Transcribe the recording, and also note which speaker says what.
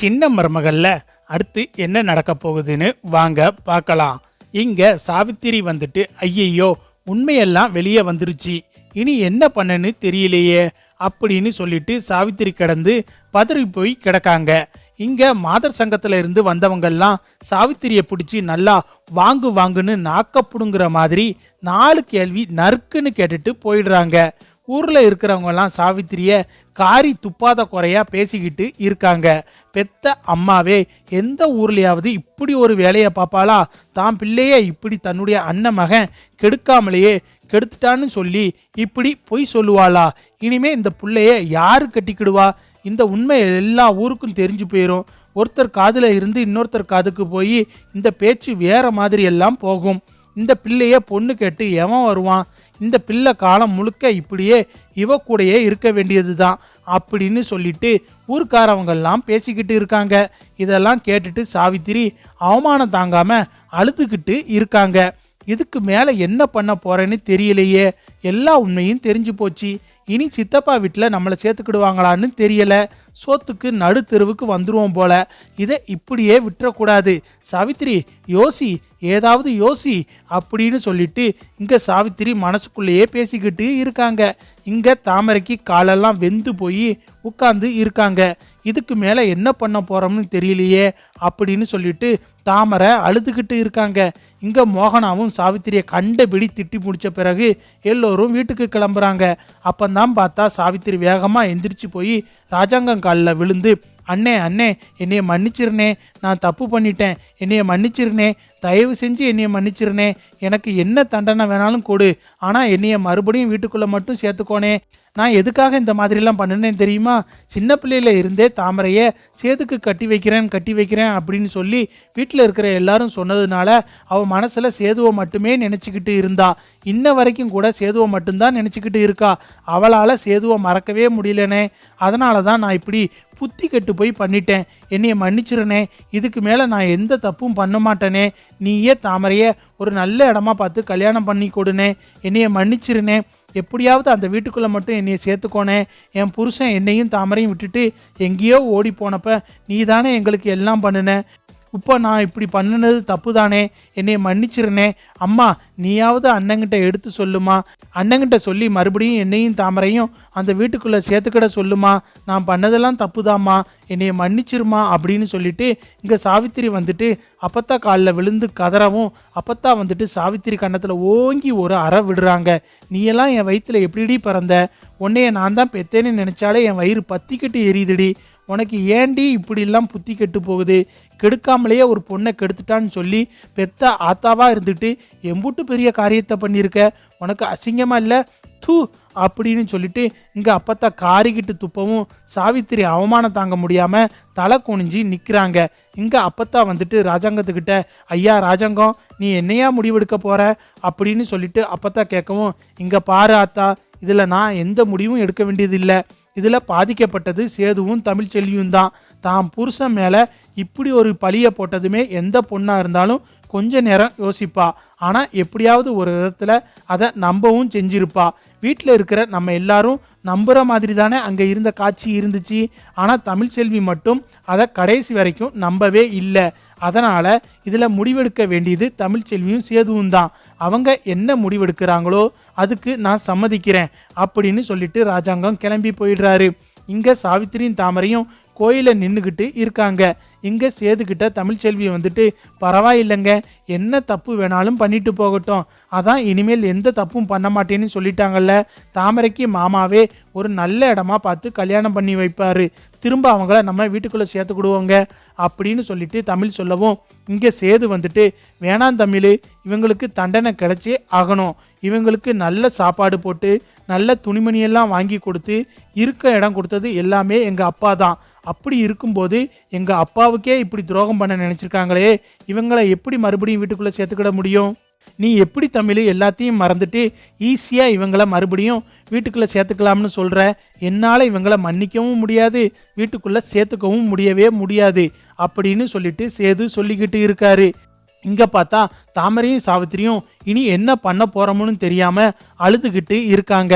Speaker 1: சின்ன மருமகள்ல அடுத்து என்ன நடக்க போகுதுன்னு வாங்க பார்க்கலாம். இங்க சாவித்திரி வந்துட்டு ஐயையோ உண்மையெல்லாம் வெளியே வந்துருச்சு. இனி என்ன பண்ணன்னு தெரியலையே அப்படின்னு சொல்லிட்டு சாவித்திரி கிடந்து பதறி போய் கிடக்காங்க. இங்க மாதர் சங்கத்துல இருந்து வந்தவங்கெல்லாம் சாவித்திரியை பிடிச்சி நல்லா வாங்கு வாங்குன்னு நாக்கப்புடுங்கிற மாதிரி நாலு கேள்வி நறுக்குன்னு கேட்டுட்டு போயிடுறாங்க. ஊரில் இருக்கிறவங்கெல்லாம் சாவித்திரியை காரி துப்பாத குறையாக பேசிக்கிட்டு இருக்காங்க. பெத்த அம்மாவே எந்த ஊர்லேயாவது இப்படி ஒரு வேலையை பார்ப்பாளா தான் பிள்ளையே இப்படி தன்னுடைய அண்ணன் மகன் கெடுக்காமலேயே கெடுத்துட்டான்னு சொல்லி இப்படி பொய் சொல்லுவாளா? இனிமே இந்த பிள்ளைய யாரு கட்டிக்கிடுவா? இந்த உண்மை எல்லா ஊருக்கும் தெரிஞ்சு போயிடும் ஒருத்தர் காதில் இருந்து இன்னொருத்தர் காதுக்கு போய் இந்த பேச்சு வேற மாதிரி எல்லாம் போகும். இந்த பிள்ளைய பொண்ணு கேட்டு எவன் வருவான்? இந்த பிள்ளை காலம் முழுக்க இப்படியே இவ கூடயே இருக்க வேண்டியது தான் அப்படின்னு சொல்லிட்டு ஊர்க்காரவங்கெல்லாம் பேசிக்கிட்டு இருக்காங்க. இதெல்லாம் கேட்டுட்டு சாவித்திரி அவமானம் தாங்காம அழுதுகிட்டு இருக்காங்க. இதுக்கு மேலே என்ன பண்ண போறேன்னு தெரியலையே. எல்லா உண்மையும் தெரிஞ்சு போச்சு. இனி சித்தப்பா வீட்டில் நம்மளை சேர்த்துக்கிடுவாங்களான்னு தெரியல. சோத்துக்கு நடு தெருவுக்கு வந்துடுவோம் போல. இதை இப்படியே விட்டுறக்கூடாது. சாவித்திரி யோசி ஏதாவது யோசி அப்படின்னு சொல்லிட்டு இங்கே சாவித்திரி மனசுக்குள்ளேயே பேசிக்கிட்டு இருக்காங்க. இங்கே தாமரைக்கு காலெல்லாம் வெந்து போய் உட்கார்ந்து இருக்காங்க. இதுக்கு மேலே என்ன பண்ண போகிறோம்னு தெரியலையே அப்படின்னு சொல்லிட்டு தாமரை அழுதுகிட்டு இருக்காங்க. இங்கே மோகனாவும் சாவித்திரியை கண்டபிடி திட்டி முடித்த பிறகு எல்லோரும் வீட்டுக்கு கிளம்புறாங்க. அப்போந்தான் பார்த்தா சாவித்திரி வேகமாக எந்திரிச்சு போய் ராஜாங்கம் காலில் விழுந்து அண்ணே அண்ணே என்னையை மன்னிச்சிருனே. நான் தப்பு பண்ணிட்டேன். என்னைய மன்னிச்சிருனே. தயவு செஞ்சு என்னைய மன்னிச்சிருனே. எனக்கு என்ன தண்டனை வேணாலும் கொடு. ஆனால் என்னைய மறுபடியும் வீட்டுக்குள்ளே மட்டும் சேர்த்துக்கோனே. நான் எதுக்காக இந்த மாதிரிலாம் பண்ணினேன் தெரியுமா? சின்ன பிள்ளையில் இருந்தே தாமரையை சேதுக்கு கட்டி வைக்கிறேன் கட்டி வைக்கிறேன் அப்படின்னு சொல்லி வீட்டில் இருக்கிற எல்லாரும் சொன்னதுனால அவள் மனசில் சேதுவை மட்டுமே நினச்சிக்கிட்டு இருந்தா. இன்ன வரைக்கும் கூட சேதுவை மட்டும்தான் நினச்சிக்கிட்டு இருக்கா. அவளால் சேதுவை மறக்கவே முடியலனே. அதனால தான் நான் இப்படி புத்தி கெட்டு போய் பண்ணிட்டேன். என்னைய மன்னிச்சிருனே. இதுக்கு மேலே நான் எந்த தப்பும் பண்ண மாட்டேனே. நீயே தாமரைய ஒரு நல்ல இடமா பார்த்து கல்யாணம் பண்ணி கொடுனே. என்னைய மன்னிச்சிருனே. எப்படியாவது அந்த வீட்டுக்குள்ளே மட்டும் என்னைய சேர்த்துக்கோனே. என் புருஷன் என்னையும் தாமரையும் விட்டுட்டு எங்கேயோ ஓடி போனப்ப நீ தானே எங்களுக்கு எல்லாம் பண்ணுன. இப்போ நான் இப்படி பண்ணினது தப்பு தானே என்னை மன்னிச்சிருனே. அம்மா நீயாவது அண்ணங்கிட்ட எடுத்து சொல்லுமா? அண்ணங்கிட்ட சொல்லி மறுபடியும் என்னையும் தாமரையும் அந்த வீட்டுக்குள்ளே சேர்த்துக்கிட சொல்லுமா? நான் பண்ணதெல்லாம் தப்புதாம்மா. என்னையை மன்னிச்சிருமா அப்படின்னு சொல்லிட்டு இங்கே சாவித்திரி வந்துட்டு அப்பத்தா காலில் விழுந்து கதறவும் அப்பத்தா வந்துட்டு சாவித்திரி கன்னத்தில் ஓங்கி ஒரு அற விடுறாங்க. நீயெல்லாம் என் வயிற்றுல எப்படிடி பிறந்த? உன்னைய நான் தான் பெத்தேன்னு நினச்சாலே என் வயிறு பத்திக்கிட்டு எரியுதுடி. உனக்கு ஏண்டி இப்படிலாம் புத்தி கெட்டு போகுது? கெடுக்காமலேயே ஒரு பொண்ணை கெடுத்துட்டான்னு சொல்லி பெத்த ஆத்தாவாக இருந்துட்டு எம்புட்டு பெரிய காரியத்தை பண்ணியிருக்க? உனக்கு அசிங்கமாக இல்லை? தூ அப்படின்னு சொல்லிட்டு இங்கே அப்பத்தா காரிக்கிட்டு துப்பவும் சாவித்திரி அவமானம் தாங்க முடியாமல் தலை குனிஞ்சு நிற்கிறாங்க இங்கே அப்பத்தா வந்துட்டு ராஜாங்கத்துக்கிட்ட ஐயா ராஜாங்கம் நீ என்னையா முடிவெடுக்க போகிற அப்படின்னு சொல்லிட்டு அப்பத்தா கேட்கவும் இங்கே பாரு ஆத்தா இதில் நான் எந்த முடிவும் எடுக்க வேண்டியதில்லை. இதில் பாதிக்கப்பட்டது சேதுவும் தமிழ்ச்செல்வியும் தான். தாம் புருஷன் மேலே இப்படி ஒரு பழியை போட்டதுமே எந்த பொண்ணாக இருந்தாலும் கொஞ்ச நேரம் யோசிப்பா. ஆனால் எப்படியாவது ஒரு விதத்தில் அதை நம்பவும் செஞ்சிருப்பா. வீட்டில் இருக்கிற நம்ம எல்லாரும் நம்புகிற மாதிரி தானே அங்கே இருந்த காட்சி இருந்துச்சு. ஆனால் தமிழ்ச்செல்வி மட்டும் அதை கடைசி வரைக்கும் நம்பவே இல்லை. அதனால் இதில் முடிவெடுக்க வேண்டியது தமிழ்ச்செல்வியும் சேதுவும் தான். அவங்க என்ன முடிவெடுக்கிறாங்களோ அதுக்கு நான் சம்மதிக்கிறேன் அப்படின்னு சொல்லிட்டு ராஜாங்கம் கிளம்பி போயிடுறாரு. இங்கே சாவித்திரியும் தாமரையும் கோயிலில் நின்றுக்கிட்டு இருக்காங்க. இங்கே சேதுக்கிட்ட தமிழ்ச்செல்வி வந்துட்டு பரவாயில்லைங்க என்ன தப்பு வேணாலும் பண்ணிட்டு போகட்டும். அதான் இனிமேல் எந்த தப்பும் பண்ண மாட்டேன்னு சொல்லிட்டாங்கல்ல. தாமரைக்கு மாமாவே ஒரு நல்ல இடமா பார்த்து கல்யாணம் பண்ணி வைப்பார். திரும்ப அவங்கள நம்ம வீட்டுக்குள்ளே சேர்த்துக்கிடுவோங்க அப்படின்னு சொல்லிட்டு தமிழ் சொல்லவும் இங்கே சேது வந்துட்டு வேணாம் தமிழ் இவங்களுக்கு தண்டனை கிடச்சி ஆகணும். இவங்களுக்கு நல்ல சாப்பாடு போட்டு நல்ல துணிமணியெல்லாம் வாங்கி கொடுத்து இருக்க இடம் கொடுத்தது எல்லாமே எங்கள் அப்பா தான். அப்படி இருக்கும்போது எங்கள் அப்பா அப்பாவுக்கே இப்படி துரோகம் பண்ண நினச்சிருக்காங்களே இவங்களை எப்படி மறுபடியும் வீட்டுக்குள்ளே சேர்த்துக்கிட முடியும்? நீ எப்படி தமிழ் எல்லாத்தையும் மறந்துட்டு ஈஸியாக இவங்கள மறுபடியும் வீட்டுக்குள்ளே சேர்த்துக்கலாம்னு சொல்கிற என்னால் இவங்கள மன்னிக்கவும் முடியாது வீட்டுக்குள்ளே சேர்த்துக்கவும் முடியவே முடியாது அப்படின்னு சொல்லிட்டு சேது சொல்லிக்கிட்டு இருக்காரு. இங்கே பார்த்தா தாமரையும் சாவித்திரியும் இனி என்ன பண்ண போகிறோம்னு தெரியாமல் அழுதுகிட்டு இருக்காங்க.